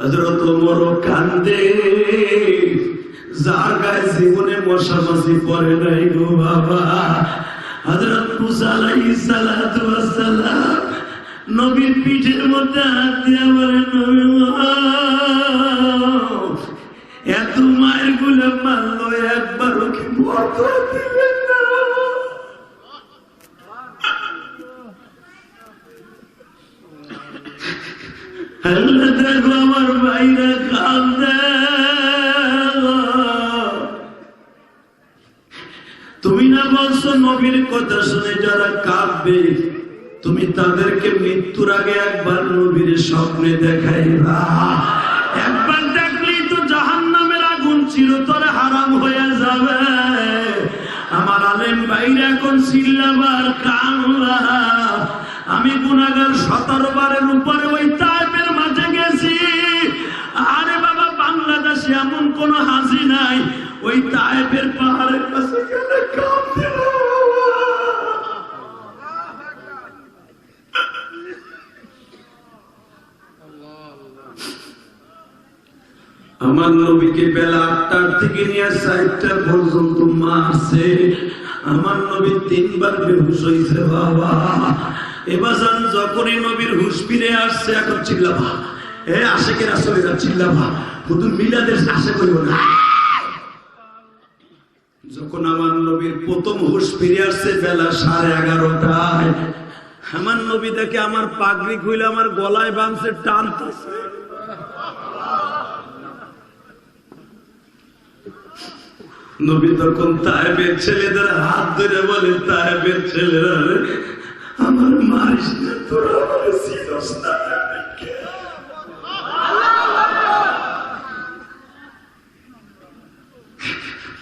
হজরত ওমর কান্দে যার গায়ে জীবনে মশা মাসি পড়ে নাই গো বাবা। হজরত মুসা আলাইহিস সালাতু সালাম নবীর পিঠের মধ্যে হাত দিয়া বলে, নবী এত মায়েরগুলো মারলো, একবারও কি বদয়া দিলেন তুমি না বলছো নবীর কথা শুনে যারা তুমি তাদেরকে মৃত্যুর আগে একবার নবীর স্বপ্নে একবার দেখলেই তো জাহান নামের আগুন হারাম হয়ে যাবে। আমার আলেম বাইরে এখন চিল্লাবার কান্লা আমি গুনাগার সতেরো বারের উপরে ওই তাইপের বাংলাদেশে এমন কোন হাসি নাই, ওই তাইপের পাহাড়ের কাছে গেলে আমার নবীকে বেলা আটটার থেকে নিয়ে চারটা পর্যন্ত মারছে। আমার নবী তিনবার বেহুশ হয়েছে বাবা। এবার যখনই নবীর হুশ ফিরে আসছে, এখন চিল্লাভা এ আশেকের আসলে যা চিল্লাভা শুধু মিলাদের আশে করিব না। যখন আমার নবীর প্রথম হুশ ফিরে আসছে বেলা সাড়ে এগারোটায়, আমার নবী দেখে আমার পাগড়ি খুইলে আমার গলায় বাঁধছে, টানতেছে। নবী তখন ছেলেদের হাত ধরে বলে তাহেবের ছেলেরা আমার মারিস না, তোরা আমার চিনস না।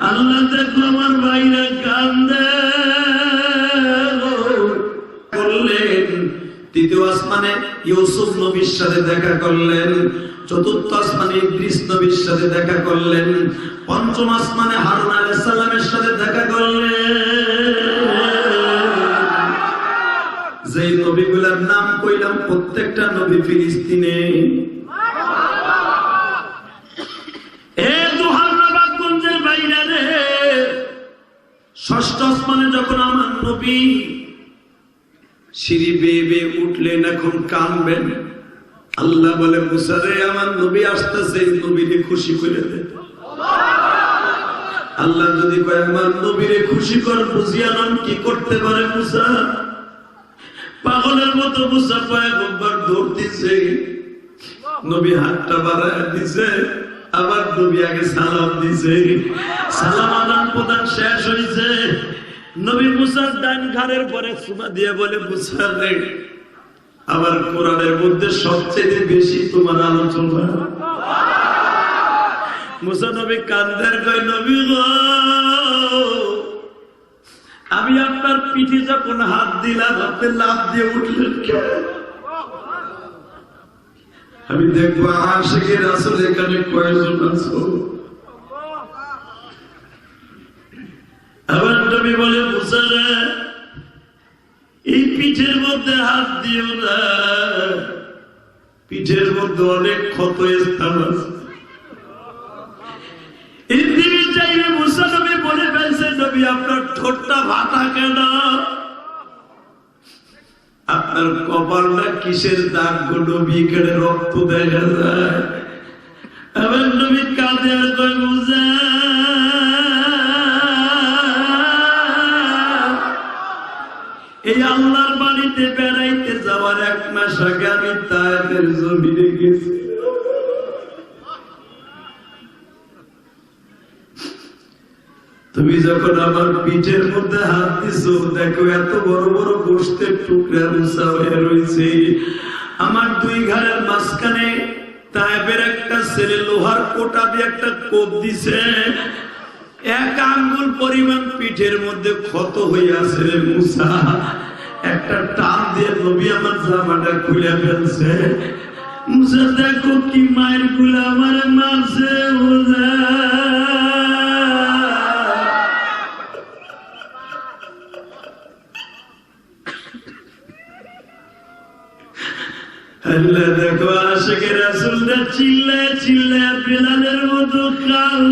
আল্লাহ দেখো আমার ভাইরা কান্দে। করলেন। তৃতীয় আসমানে ইউসুফ নবীর সাথে দেখা করলেন। চতুর্থ আসমানে ইদ্রিস নবীর সাথে দেখা করলেন। পঞ্চম আসমানে হারুন সাথে দেখা করলেন। যেই নবীগুলার নাম কইলাম, প্রত্যেকটা নবী ফিলিস্তিনে। ষষ্ঠ আসমানে যখন আমার নবী সিঁড়ি বেয়ে বেয়ে উঠলেন, এখন কানবেন। আল্লাহ বলে মুসারে আমার নবী আসতেছে নবীরে খুশি করে দে। আল্লাহ যদি কয়, আমার নবীরে খুশি কর, বুঝিয়া নাম কি করতে পারে মুসা? পাগলের মতো মুসা পয়গম্বর দৌড় দিছে। নবী হাতটা বাড়ায় দিছে। আবার নবী সালাম দিছে। সালাম আদান প্রদান শেষ হয়েছে নবী মুসার ডান ঘাড়ের পরে সুমা দিয়ে বলে, মুসা রে, আবার কোরআনের মধ্যে সবচেয়ে বেশি তোমার আলোচনা? মুসা নবী কান্দের কয়, নবী গো, আমি আপনার পিঠে যখন হাত দিলাম, আপনি লাভ দিয়ে উঠলেন কেন? আমি দেখব আশেকের আসলে এখানে কয়জন আছো। আবার নবী বলে এই পিঠের মধ্যে হাত দিও না। পিঠের মধ্যে অনেক ক্ষত স্থান আছে। এই দিবি চাইবে মুসা বলে ফেলছে নবী, আপনার ঠোঁটটা ভাতা কেন? আপনার কপালটা কিসের দাগগুলো বিকেলে রক্ত দেখা যায়। আমার নবী কাঁদে আর বুঝা এই আল্লাহর বাড়িতে বেড়াইতে যাওয়ার এক মাস আগে আমি তাদের জমিনে গেছি। তুমি যখন আমার পিঠের মধ্যে হাত দিছো, দেখো এত বড় বড় গোষ্ঠের টুকরা মুসা হয়ে রয়েছে। আমার দুই ঘরের মাঝখানে তাইবের একটা ছেলে লোহার কোটা দিয়ে একটা কোপ দিছে। এক আঙ্গুল পরিমাণ পিঠের মধ্যে ক্ষত আছে রে মুসা। একটা টান দিয়ে নবী আমার জামাটা খুলে ফেলছে। মুসা, দেখো কি মায়েরগুলো আমার মারছে মুসা আল্লাহ দেখো আশেখের রাসুলটা চিল্লায় চিল্লায় বেলালের মতো কাল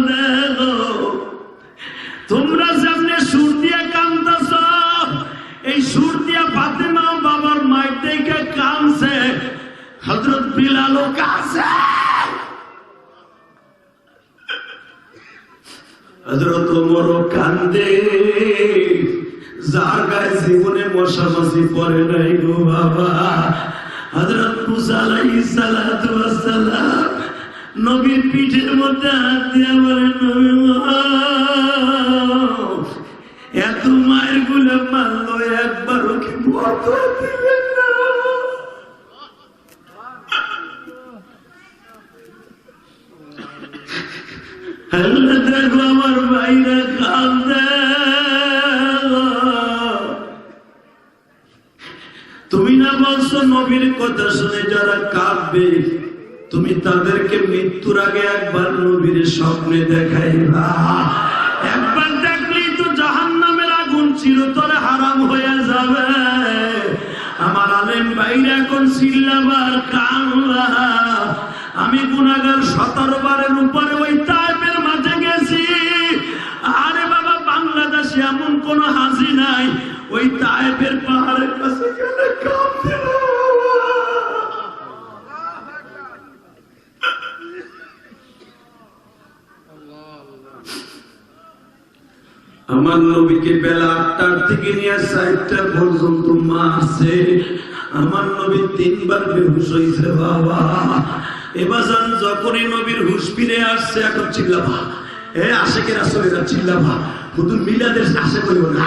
জীবনে মশা মাসি পরে নাই গো বাবা। হজরত মুসা আলাইহিস সালাতু ওয়াস সালাম নবীর পিঠের মধ্যে হাত দিয়ে বলে নবী এত মায়েরগুলো মারলো একবার দেখো আমার ভাইরা কান্দে তুমি কথা শুনে যারা কাঁদবে, তুমি তাদেরকে মৃত্যুর আগে একবার নবীর স্বপ্নে দেখাইবা। একবার দেখলেই তো জাহান নামের আগুন চিরতরে হারাম হয়ে যাবে। আমার আলেম বাইরে এখন চিল্লাবার কান্লা আমি গুনাগার সতেরো বারের উপরে ওই তাইপের মাঝে গেছি। আরে বাবা, বাংলাদেশে এমন কোন হাসি নাই। ওই তাইপের পাহাড়ের কাছে গেলে কাঁপতে আমার নবীকে বেলা আটটার থেকে নিয়ে চারটা পর্যন্ত মারছে। আমার নবী তিনবার বেহুশ হয়েছে বাবা। এবার যখনই নবীর হুশ ফিরে আসছে, এখন চিল্লাবা। এ আশেকের আসলে চিল্লাবা। হুদুর মিলাদের আশে করিব না।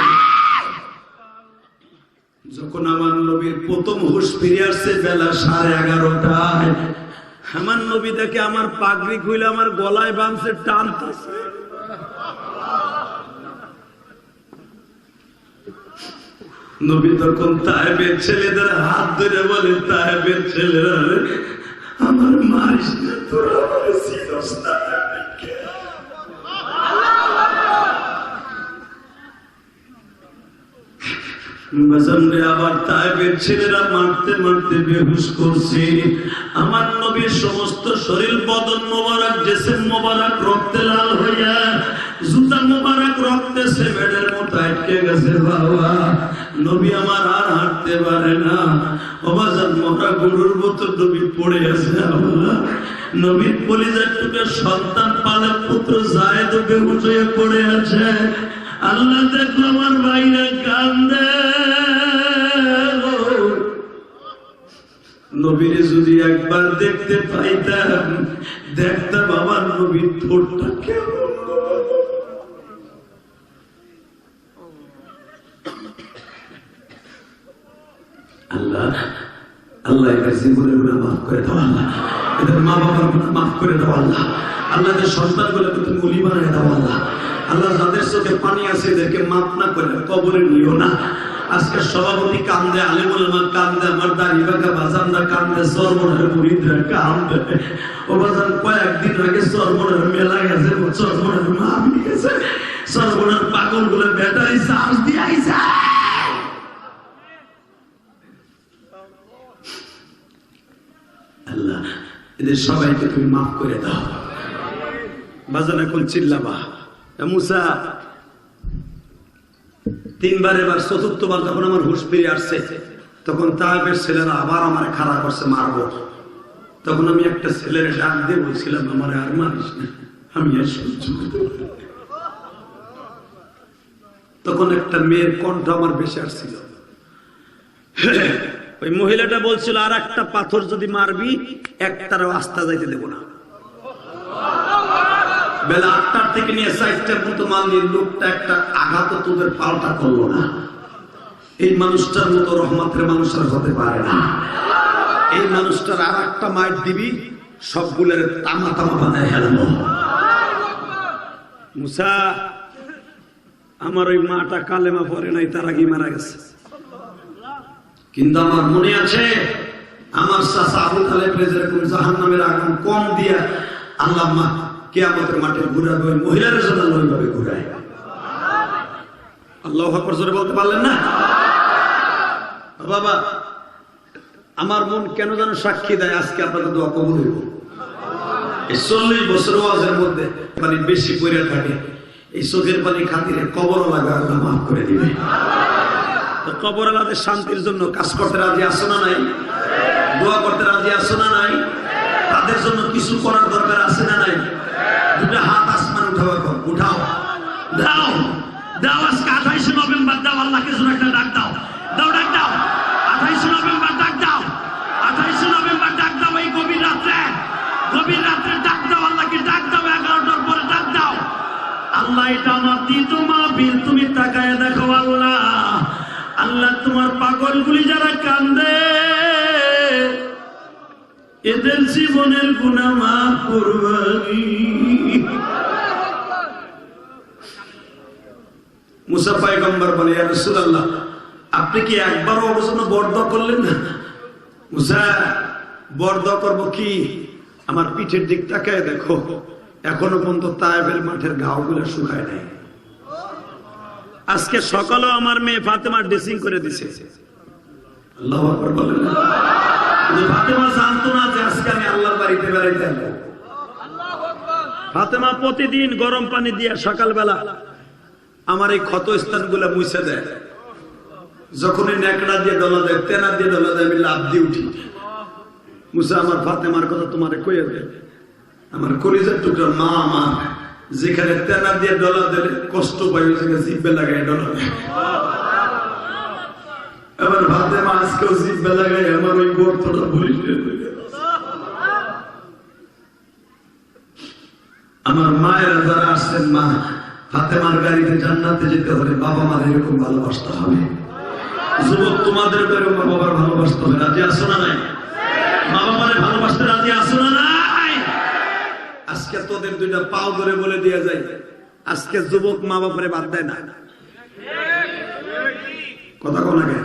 যখন আমার নবীর প্রথম হুশ ফিরে আসছে, বেলা সাড়ে এগারোটায়। আমার নবী দেখে আমার পাগড়ি খুলে আমার গলায় বাঁধছে, টানতেছে। নবী তখন তাহেবের ছেলেদের হাত ধরে বলে, তাহেবের ছেলেরা আমার মারিস তোরা আমার আমার নবীর সমস্ত শরীর বদন মোবারক, জেসেম মোবারক রক্তে লাল হইয়া জুতা মোবারক রক্তে মতো আটকে গেছে বাবা। নবী আমার আর হাঁটতে পারে না। গরুর মতো নবী পড়ে আছে আল্লাহ। নবীর টুকে সন্তান পুত্র জায়দ পড়ে আছে। আল্লাহ আমার কান্দে। নবীরে যদি একবার দেখতে পাইতাম, দেখতাম আমার নবীর ঠোঁটটা কেমন গো। আল্লাহ আল্লাহ গুণা মাফ করে দাও আল্লাহ। এদের মা বাবার গুণা মাফ করে দাও আল্লাহ। আল্লাহ এদের সন্তানগুলোকে তুমি অলি বানায় দাও আল্লাহ। আল্লাহ যাদের চোখে পানি আছে এদেরকে মাফ না করে, কবরে নিও না। আজকে সভাপতি কান্দে আলিমুল মা কান্দে, আমার দাড়ি বাঁকা বাজানরা কান্দে সর্বনের মুরিদরা কান্দে। ও বাজান, কয়েকদিন আগে সর্বনের মেলা গেছে সর্বনের মা গেছে। সর্বনের পাগলগুলো ব্যাটারি চার্জ দিয়ে আইছে আল্লাহ এদের সবাইকে তুমি মাফ করে দাও। বাজান এখন চিল্লাবা। মুসা, তিনবার এবার চতুর্থবার যখন আমার হুশ ফিরে আসছে, তখন তাহেবের ছেলেরা আবার আমার খাড়া করছে মারবো। তখন আমি একটা ছেলের ডাক দিয়ে বলছিলাম, আমার আর মারিস না, আমি আর সহ্য তখন একটা মেয়ের কণ্ঠ আমার বেশি আসছিল। ওই মহিলাটা বলছিল আর একটা পাথর যদি মারবি, একটারও আস্থা যাইতে দেব না। বেলা আটটার থেকে নিয়ে চারটার মতো মালির লোকটা একটা আঘাত তোদের পাল্টা করল না। এই মানুষটার মতো রহমতের মানুষ আর হতে পারে না। এই মানুষটার আর একটা মাইট দিবি, সবগুলোর তামা তামা বানায় হেলাবো মুসা, আমার ওই মাটা কালেমা পরে নাই, তার আগে মারা গেছে। কিন্তু আমার মনে আছে, আমার চাষা আবু তালেব যেরকম জাহান নামের আগুন কম দিয়া আল্লাহ মা কেয়ামতের মাঠে ঘুরাবে, ওই মহিলার জন্য ওইভাবে ঘুরায়। আল্লাহ জোরে বলতে পারলেন না? বাবা, আমার মন কেন যেন সাক্ষী দেয়, আজকে আপনাদের দোয়া কবুল হইব। এই চল্লিশ বছর ওয়াজের মধ্যে পানি বেশি পড়ে থাকে, এই চোখের পানি খাতিরে কবর লাগা, আল্লাহ মাফ করে দিবে। তো কবর আলাদের শান্তির জন্য কাজ করতে রাজি আসো না নাই? দোয়া করতে রাজি আসো না নাই? তাদের জন্য কিছু করার দরকার আছে না নাই? দুটা হাত আসমান উঠাও এখন, উঠাও। দাও দাও আজকে আঠাইশে নভেম্বর, দাও আল্লাহকে জন্য একটা ডাক দাও। দাও ডাক দাও। আঠাইশে নভেম্বর ডাক দাও। আঠাইশে নভেম্বর ডাক দাও এই গভীর রাত্রে। গভীর রাত্রে ডাক দাও, আল্লাহকে ডাক দাও, এগারোটার পরে ডাক দাও। আল্লাহ এটা আমার দিত মাহবিল তুমি তাকায় দেখো আল্লাহ। আল্লাহ তোমার পাগলগুলি যারা কান্দে, এদের জীবনের গুণা মাফ করবানি আপনি কি একবারও অবসন্ন বর্দ করলেন না? মুসা বর্দ করব কি? আমার পিঠের দিক তাকায় দেখো, এখনও পর্যন্ত তায়েবের মাঠের ঘাওগুলো শুকায় নাই। আজকে সকালেও আমার মেয়ে ফাতেমা ড্রেসিং করে দিছে। আল্লাহু বলেন। ফাতেমা জানতো না যে আজকে আমি আল্লাহর বাড়িতে বেড়াইতে আসব ফাতেমা প্রতিদিন গরম পানি দিয়ে সকালবেলা আমার এই ক্ষত স্থানগুলা মুছে দেয়। যখনই ন্যাকড়া দিয়ে ডলা দেয় তেনা দিয়ে ডলা দেয় আমি লাভ দিয়ে উঠি। মুসা আমার ফাতেমার কথা তোমার কয়ে দেয়। আমার কলিজার টুকরা মা আমার। যেখানে তেনা দিয়ে ডলা দিলে কষ্ট পাই জায়গায় জিব্বে লাগাই ডলা আমার ফাতেমা আজকেও জিব্বে লাগাই আমার ওই গর্তটা ভরি আমার মায়েরা যারা আসছেন, মা, ফাতেমার গাড়িতে জান্নাতে যেতে হলে বাবা মার এরকম ভালোবাসতে হবে। যুবক, তোমাদের এরকম বাবার ভালোবাসতে হবে। রাজি আসো না নাই? মা বাবার নাই আজকে তোদের দুইটা পাও ধরে বলে দিয়ে যায়। আজকে যুবক মা বাবারে বাদ দেয় না। কথা আগে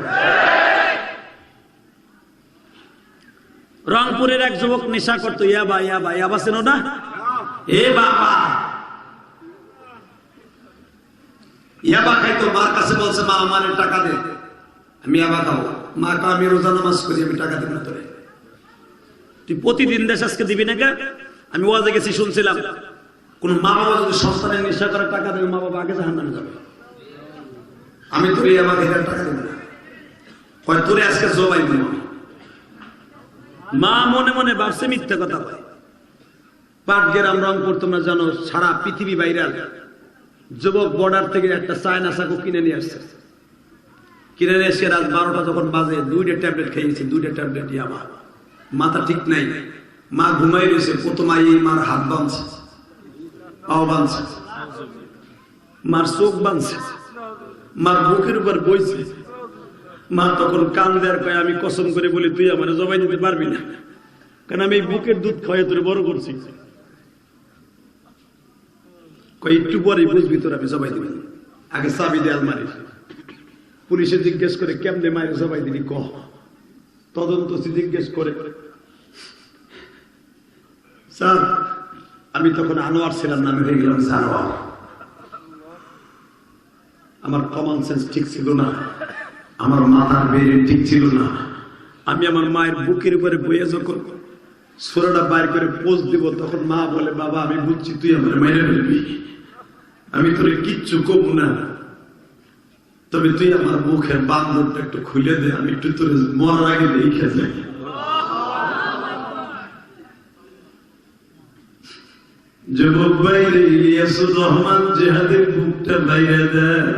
রংপুরের এক যুবক নেশা করতো ইয়াবা ইয়াবা ইয়াবা না? এ বাবা। ইয়াবা খাইতো মার কাছে বলছে, মা, আমার টাকা দে। আমি ইয়াবা খাব। মা কা আমি রোজা নামাজ করি, আমি টাকা দেব তোরে। তুই প্রতিদিন দেশ আজকে দিবি না কে আমি ওয়াজে গেছি, শুনছিলাম, কোন মা বাবা যদি সন্তানের নেশা করে টাকা দেবে, মা বাবা আগে জাহান নামে যাবে। আমি ইয়াবা খেতে টাকা দেবো না। কয় তোরে আজকে জবাই দিব। মা মনে মনে ভাবছে, মিথ্যা কথা কয়। পাটগ্রাম রংপুর, তোমরা জানো, সারা পৃথিবী ভাইরাল। যুবক বর্ডার থেকে একটা চায়না চাকু কিনে নিয়ে আসছে। কিনে নিয়ে এসে রাত বারোটা যখন বাজে, দুইটা ট্যাবলেট খেয়েছি দুইটা ট্যাবলেট ইয়াবা মাথা ঠিক নাই। মা ঘুমাই রয়েছে, প্রথমাই এই মার হাত বাঁধছে, পাও বাঁধছে, মার চোখ বাঁধছে, মার বুকের উপর বইছে। মা তখন কান দেয়ার কয়, আমি কসম করে বলি, তুই আমার জবাই দিতে পারবি না? কারণ আমি বুকের দুধ খাওয়াই তোর বড় করছি। কয়, একটু পরে বুঝবি তোর আমি জবাই দিবি আগে চাবি দে আলমারি পুলিশে জিজ্ঞেস করে, কেমনে মায়ের জবাই দিবি ক তদন্ত জিজ্ঞেস করে স্যার, আমি তখন আনোয়ার ছিলাম না, আমি হয়ে গেলাম জানোয়ার। আমার কমন সেন্স ঠিক ছিল না, আমার মাথার বেড়ে ঠিক ছিল না। আমি আমার মায়ের বুকের উপরে বইয়ে যখন সোরাটা বাইর করে পোজ দিব, তখন মা বলে, বাবা, আমি বুঝছি, তুই আমার মেরে ফেলবি। আমি তোরে কিচ্ছু কব না। তবে তুই আমার মুখের বান্ধবটা একটু খুলে দে, আমি একটু তোর মরার আগে দেখে যাই। যুবক বাইরে ইলিয়াসুর রহমান জেহাদের বুকটা বাইরে দেয়।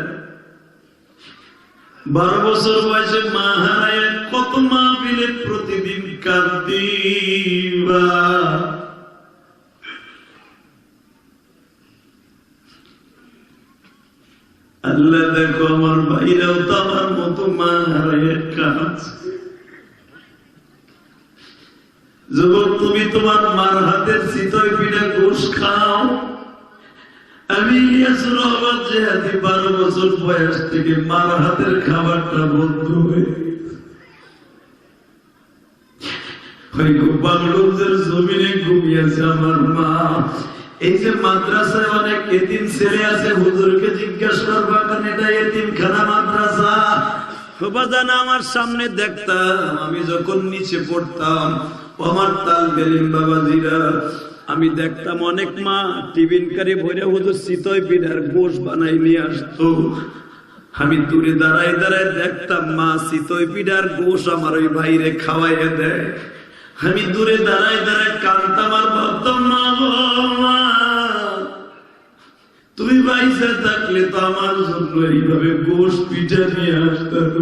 বারো বছর বয়সে মা হারায়, কত মা মিলে প্রতিদিন কান্দিবা আল্লাহ দেখো, আমার ভাইরাও তো আমার মতো মা হারায় কাঁদছে। যুবক তুমি তোমার মার হাতের শীতল পিঠা গোস খাও, আমি ইলিয়াসুর রহমান বারো বছর বয়স থেকে মার হাতের খাবারটা বন্ধ হয়ে এই যে অনেক আছে করবা মাদ্রাসা? আমার সামনে দেখতাম, আমি যখন নিচে পড়তাম আমার তাল বেলিম বাবাজিরা, আমি দেখতাম অনেক মা টিফিন কারি ভরে হুজুর শীতই পিঠার গোশ বানাই নিয়ে আসতো। আমি দূরে দাঁড়াই দাঁড়াই দেখতাম মা শীতই পিঠার গোশ আমার ওই বাইরে খাওয়াইয়া দেয়। আমি দূরে দাঁড়াই দাঁড়াই কান্তাম আর ভাবতাম, মা তুমি বাইসে থাকলে তো আমার জন্য এইভাবে গোশ পিঠা নিয়ে আসতাম।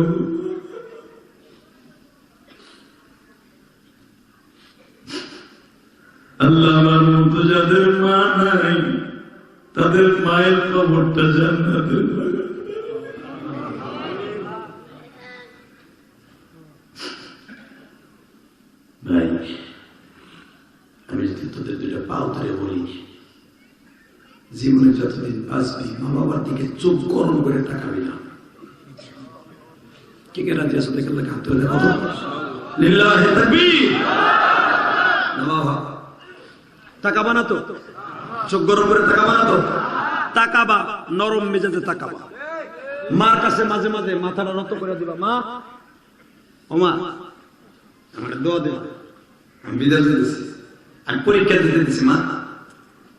আল্লাহ আমার মতো যাদের মা নাই, তাদের মায়ের খবরটা জান্নাতের ভাই ধরে জীবনে যতদিন বাঁচবি মা বাবার দিকে চোখ গরম করে তাকাবি না। কে কে রাজি হাত তুলে দেখো তাকবীর না বাবা তাকাবা না তো চোখ গরম করে তাকাবা না তো তাকাবা, নরম মেজাজে তাকাবা। মার কাছে মাঝে মাঝে মাথাটা নত করে দিবা, মা, ও মা আমার দোয়া দে, আমি বিদায় দিতেছি আমি পরীক্ষা দিতে দিতেছি মা,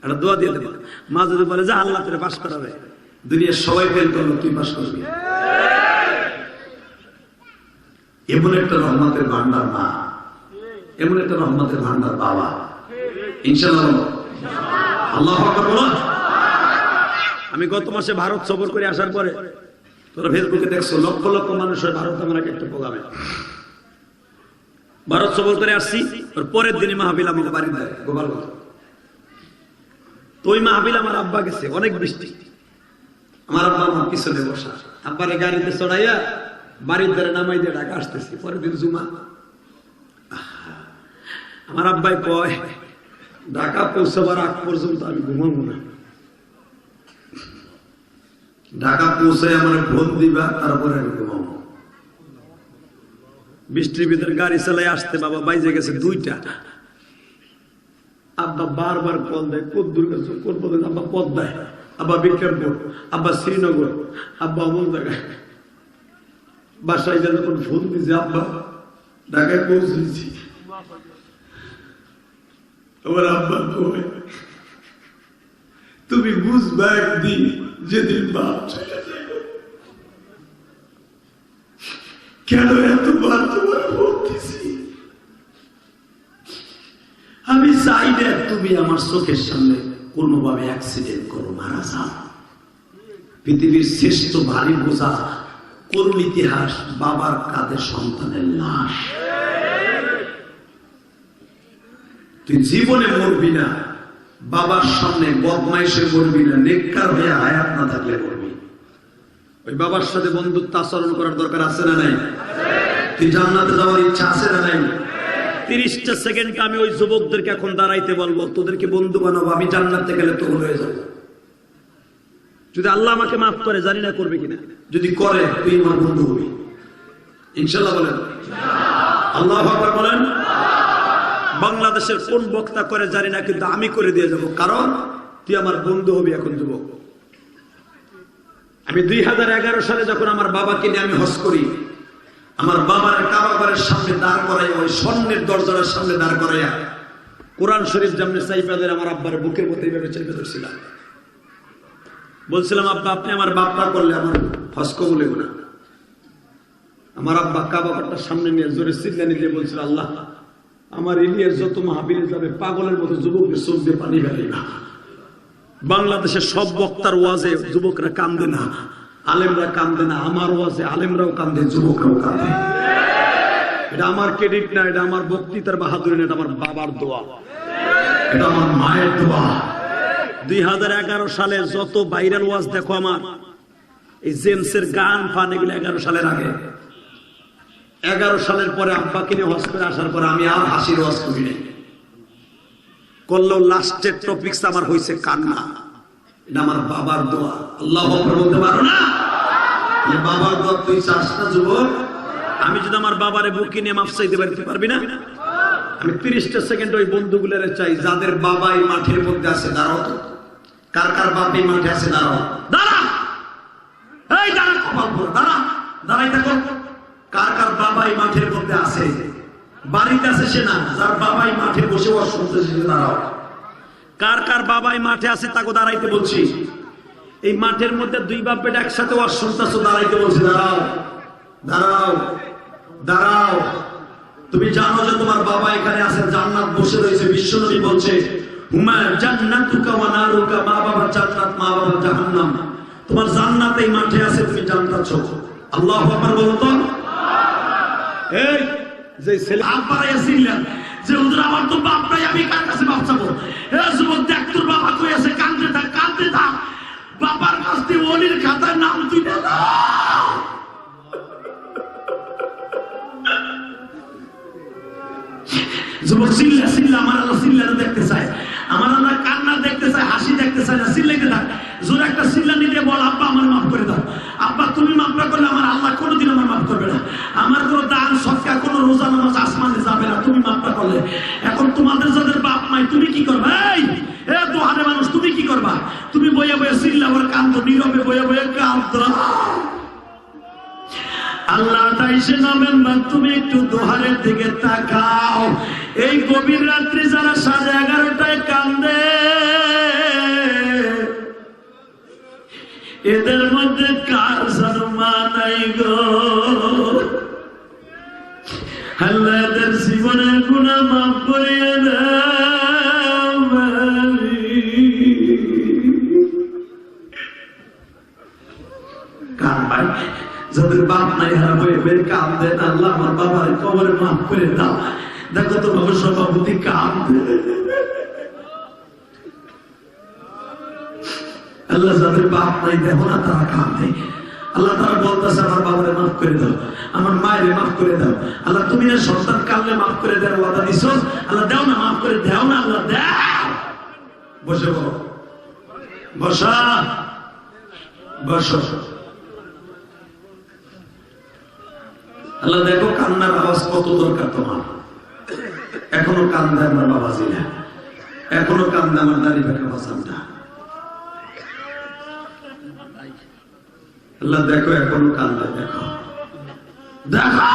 একটা দোয়া দিয়ে দেবা। মা যদি বলে, যে আল্লাহ তোরে পাশ করাবে, দুনিয়ার সবাই ফেল করল তুই পাশ করবি। এমন একটা রহমতের ভান্ডার মা, এমন একটা রহমতের ভান্ডার বাবা। ইনশাল্লাহ আমি গত মাসে ভারত সফর করে আসার পরে তোরা ফেসবুকে দেখছ, লক্ষ লক্ষ মানুষ হয় ভারত আমার এক একটা প্রোগ্রামে। ভারত সফর করে আসছি পরের দিনই মাহবিল আমাকে বাড়ি দেয় গোপালগঞ্জ। তো ওই মাহবিল আমার আব্বা গেছে, অনেক বৃষ্টি। আমার আব্বা আমার পিছনে বসা। আব্বারে গাড়িতে চড়াইয়া বাড়ির দ্বারা নামাই দিয়ে ঢাকা আসতেছি, পরের দিন জুমা। আমার আব্বাই কয় ঢাকা পৌঁছাবার আগ পর্যন্ত আমি ঘুমাবো না। ঢাকা পৌঁছে আমার ফোন দিবা, তারপরে আমি ঘুমাবো। বৃষ্টির ভিতরে গাড়ি চালাই আসতে বাবা বাইজে গেছে দুইটা। আব্বা বারবার কল দেয়, কোন দুর্গা কোন পদে? আব্বা পদ দেয় আব্বা বিক্রমপুর আব্বা শ্রীনগর, আব্বা অমন জায়গায়। বাসায় যখন ফোন দিয়েছে আব্বা, ঢাকায় পৌঁছেছি আমার আব্বা কয়, তুমি বুঝবা একদিন যেদিন বাপ কেন এতবার তোমার বলতেছি? আমি চাই না তুমি আমার চোখের সামনে কোনোভাবে অ্যাক্সিডেন্ট করো, মারা যাও। পৃথিবীর শ্রেষ্ঠ ভারী বোঝা, করুণ ইতিহাস, বাবার কাঁধে সন্তানের লাশ। তুই জীবনে মরবি না, বাবার সামনে বদমাইশে মরবি না, নেককার হয়ে হায়াত না থাকলে মরবি। ওই বাবার সাথে বন্ধুত্ব আচরণ করার দরকার আছে না নাই? তুই জান্নাতে যাওয়ার ইচ্ছা আছে না নাই? তিরিশটা সেকেন্ড আমি ওই যুবকদেরকে এখন দাঁড়াইতে বলব, তোদেরকে বন্ধু বানাবো, আমি জান্নাতে গেলে তো হয়ে যাব। যদি আল্লাহ আমাকে মাফ করে, জানি না করবে কিনা। যদি করে, তুই আমার বন্ধু হবি। ইনশাল্লাহ বলেন। আল্লাহ বলেন। বাংলাদেশের কোন বক্তা করে জানি না, কিন্তু আমি করে দিয়ে যাব। কারণ তুই আমার বন্ধু হবি এখন যুবক। আমি দুই হাজার এগারো সালে যখন আমার বাবাকে নিয়ে আমি হস করি, আমার বাবার কাবাগরের সামনে দাঁড় করাই ওই স্বর্ণের দরজার সামনে দাঁড় করাইয়া, কোরআন শরীফ যেমনি চাইপাদের আমার আব্বার বুকের মতো এইভাবে চাইপে ধরছিলাম। বলছিলাম, আব্বা, আপনি আমার বাপ্পা করলে আমার হস্ক বলে না। আমার আব্বা কাবাগরটার সামনে নিয়ে জোরে সিদ্ধানি দিয়ে বলছিল, আল্লাহ আমার ইলিয়াস যত মাহাবিলে যাবে, পাগলের মতো যুবকদের চোখ দিয়ে পানি ফেলে না। বাংলাদেশের সব বক্তার ওয়াজে যুবকরা কান্দে না, আলেমরা কান্দে না। আমার ওয়াজে আলেমরাও কান্দে, যুবকরাও কান্দে। এটা আমার ক্রেডিট না, এটা আমার বক্তৃতার বাহাদুরি না, এটা আমার বাবার দোয়া। এটা আমার মায়ের দোয়া। দুই হাজার এগারো সালে যত ভাইরাল ওয়াজ দেখো আমার, এই জেমসের গান ফান এগুলো এগারো সালের আগে। এগারো সালের পরে আব্বাকে নিয়ে হজ করে আসার পরে আমি আর হাসির ওয়াজ করি নাই। লাস্টের টপিকস আমার হয়েছে কান্না। এটা আমার বাবার দোয়া। আল্লাহ বলতে পারো না? বাবার দোয়া, তুই চাস না যুবক? আমি যদি আমার বাবারে বুকি নিয়ে মাফ চাইতে পারতে পারবি না? আমি তিরিশটা সেকেন্ড ওই বন্ধুগুলোরে চাই, যাদের বাবা এই মাঠের মধ্যে আছে, দাঁড়াও তো। কার কার বাপ মাঠে আছে, দাঁড়াও। দাঁড়া! এই দাঁড়া, কপাল দাঁড়া। দাঁড়াই থাকো। কার কার বাবা এই মাঠের মধ্যে আছে? বাড়িতে আছে সে না? যার বাবা এই মাঠে বসে ওর শুনতেছে সে দাঁড়াও। কার কার বাবাই মাঠে আছে তাকে দাঁড়াইতে বলছি। এই মাঠের মধ্যে দুই বাপ একসাথে ওর শুনতেছো, দাঁড়াইতে বলছি, দাঁড়াও দাঁড়াও দাঁড়াও। তুমি জানো যে তোমার বাবা এখানে আছে জান্নাত বসে রয়েছে। বিশ্বনবী বলছে হুমা জান্নাতুকা ওয়া নারুকা, মা বাবা জান্নাত, মা বাবা জাহান্নাম। তোমার জান্নাত এই মাঠে আছে, তুমি জান্নাত আল্লাহু আকবার বলো তো। আমার তো দেখ দেখতে চায়। আমার আল্লাহ কান্না দেখতে চায়, হাসি দেখতে চায় না, চিল্লাইতে থাক। জোর একটা চিল্লা নিতে বল, আব্বা, আমার মাফ করে দাও। আব্বা, তুমি মাফ না করলে আমার আল্লাহ কোনোদিন আমার মাফ করবে না। আমার কোনো রোজা নামাজ আসমানে যাবে না, তুমি না করলে। এখন তোমাদের যাদের বাপ তুমি কি মানুষ, তুমি কি করবা? তুমি নীরবে আল্লাহ নামেন না তুমি একটু দোহারের দিকে তাকাও। এই গভীর রাত্রি যারা সাড়ে এগারোটায় কান্দে, এদের মধ্যে কার শর্মা নাই গো? আল্লাহ এদের জীবনের গুণা মাফ করিয়ে দাও কান ভাই, যাদের বাপ নাই, হারা বয়ে বয়ে কাম দেন আল্লাহ, আমার বাবার কবরে মাফ করে দাও। দেখো তো বাবু, সভাপতি কাম আল্লাহ, যাদের বাপ নাই, দেখো না তারা কাম দেয়। আল্লাহ তারা বলতেছে, আমার বাবারে মাফ করে দাও। আমার মায়ের মাফ করে দাও। আল্লাহ, তুমি না সন্তান কাললে মাফ করে দেওয়ার ওয়াদা দিছ? আল্লাহ, দাও না, মাফ করে দাও না, আল্লাহ, দাও। বসে, বসা। বসো। আল্লাহ, দেখো কান্নার আওয়াজ কত দরকার তোমার। এখনও কান্দে আমার বাবা জিলা এখনও কান্দে আমার দাড়ি ফাঁকা বাসানটা আল্লাহ, দেখো এখনও কান্দে, দেখো। দেখো!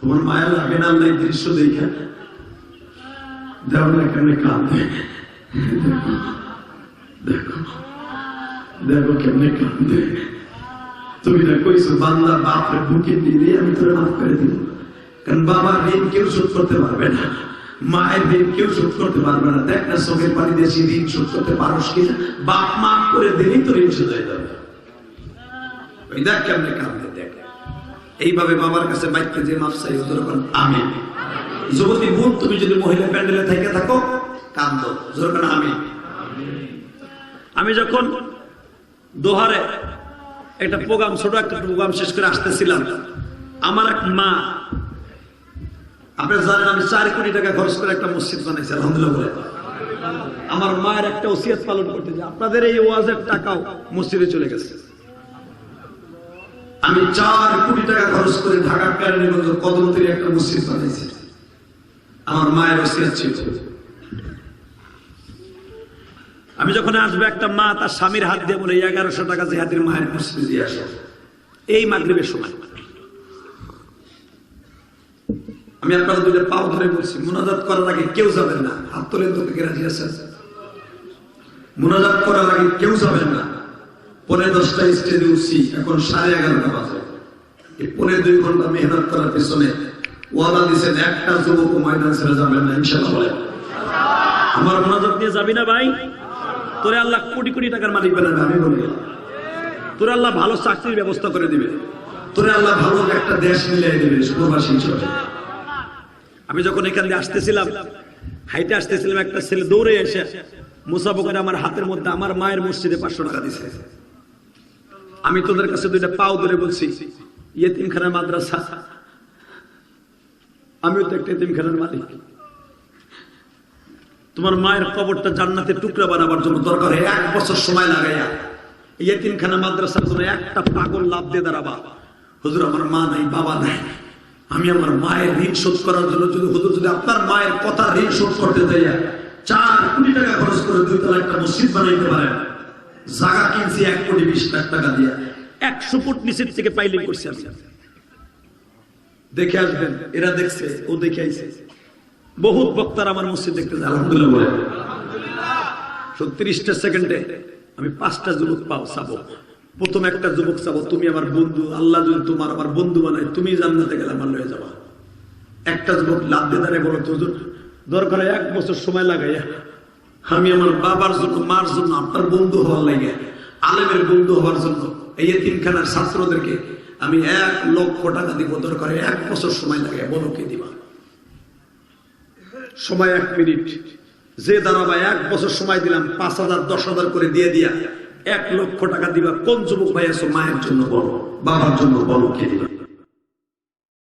তোমার মায়া লাগে না দৃশ্য দেখে? কান্দে দেখো। দেখো কেমনে কান্দে তুমি বান্দা বুকে আমি তোরে মাফ করে দিব। কারণ বাবার ঋণ কেউ শোধ করতে পারবে না। মায়ের ঋণ কেউ শোধ করতে পারবে না। দেখ না চোখের পানি ঋণ শোধ করতে পারোস কিনা? বাপ মাফ করে দিলেই তো ঋণ শোধ হয়ে যাবে। ওই দেখ কেমনে দেখ এইভাবে বাবার কাছে বাইককে যে মাফ চাই যখন আমি যুবতী বোন, তুমি যদি মহিলা প্যান্ডেলে থেকে থাকো, কান্দ। যখন আমি আমি যখন দোহারে একটা প্রোগ্রাম, ছোট একটা প্রোগ্রাম শেষ করে আসতেছিলাম, আমার এক মা, আপনারা জানেন, আমি চার কোটি টাকা খরচ করে একটা মসজিদ বানাইছি, আলহামদুলিল্লাহ আমার মায়ের একটা ওসিয়ত পালন করতে যে আপনাদের এই ওয়াজের টাকাও মসজিদে চলে গেছে। আমি চার কোটি টাকা খরচ করে ঢাকা কেরানীগঞ্জ কদমতির একটা মসজিদ বানাইছি। আমার মায়ের ওসিয়ত ছিল। আমি যখন আসব, একটা মা তার স্বামীর হাত দিয়ে বলে, এগারোশো টাকা জেহাদির মায়ের মসজিদে দিয়ে আসো। এই মাগরীবের সময়। আমি আপনারা দুইটা পাও ধরে বলছি, মোনাজাত করার আগে কেউ যাবেন না। হাত তোলেন তো, কে রাজি আছেন মোনাজাত করার আগে কেউ যাবেন না। পরে দশটা স্টেজে উঠছি এখন সাড়ে এগারোটা বাজে। পরে দুই ঘণ্টা মেহনত করার পেছনে ওয়াদা দিচ্ছেন একটা যুবক ময়দান ছেড়ে যাবেন না ইনশাল্লাহ বলে আমার মোনাজাত নিয়ে যাবি না ভাই? তোরে আল্লাহ কোটি কোটি টাকার মালিক বানাবে আমি বলি। তোরে আল্লাহ ভালো চাকরির ব্যবস্থা করে দিবে। তোরে আল্লাহ ভালো একটা দেশ মিলিয়ে দিবে প্রবাসী হিসেবে আমি যখন এখান দিয়ে আসতেছিলাম হাইটে আসতেছিলাম একটা ছেলে দৌড়ে এসে মুসাফো করে আমার হাতের মধ্যে আমার মায়ের মসজিদে পাঁচশো টাকা দিছে। আমি তোদের কাছে দুইটা পাও ধরে বলছি ইয়েতিমখানা মাদ্রাসা। আমিও তো একটা ইয়েতিমখানার মালিক। তোমার মায়ের কবরটা জান্নাতে টুকরা বানাবার জন্য দরকার এক বছর সময় লাগাইয়া। এই তিনখানা মাদ্রাসার জন্য একটা পাগল লাভ দিয়ে দাঁড়াবা। হুজুর, আমার মা নাই, বাবা নাই। আমি আমার মায়ের ঋণ শোধ করার জন্য যদি হুজুর, যদি আপনার মায়ের কথা ঋণ শোধ করতে দেয় চার কোটি টাকা খরচ করে দুই তলা একটা মসজিদ বানাইতে পারেন জায়গা কিনছি এক কোটি বিশ লাখ টাকা দিয়ে। একশো ফুট নিচের থেকে পাইলিং করছি আমি। দেখে আসবেন এরা দেখছে ও দেখে আইছে। বহুত বক্তার আমার মসজিদ দেখতে আলহামদুলিল্লাহ। বলে সত্তিরিশটা সেকেন্ডে আমি পাঁচটা যুবক পাও চাবো। প্রথম একটা যুবক চাবো তুমি আমার বন্ধু আল্লাহ যদি তোমার আমার বন্ধু বানায় তুমি জান্নাতে গেলে আমার লয়ে যাবা। একটা যুবক লাভ দিয়ে দাঁড়িয়ে বলো তো দরকার এক বছর সময় লাগাইয়া আমি আমার বাবার জন্য, মার জন্য, আপনার বন্ধু হওয়ার লাগে, আলেমের বন্ধু হওয়ার জন্য, এই তিনখানার ছাত্রদেরকে আমি এক লক্ষ টাকা দিব, দরকার এক বছর সময় লাগে, বলো কে দিবা? সময় এক মিনিট। যে দাঁড়াবা, এক বছর সময় দিলাম, পাঁচ হাজার, দশ হাজার করে দিয়ে দিয়া, এক লক্ষ টাকা দিবা। কোন যুবক ভাই আছো, মায়ের জন্য বলো, বাবার জন্য বলো, কে দিবা?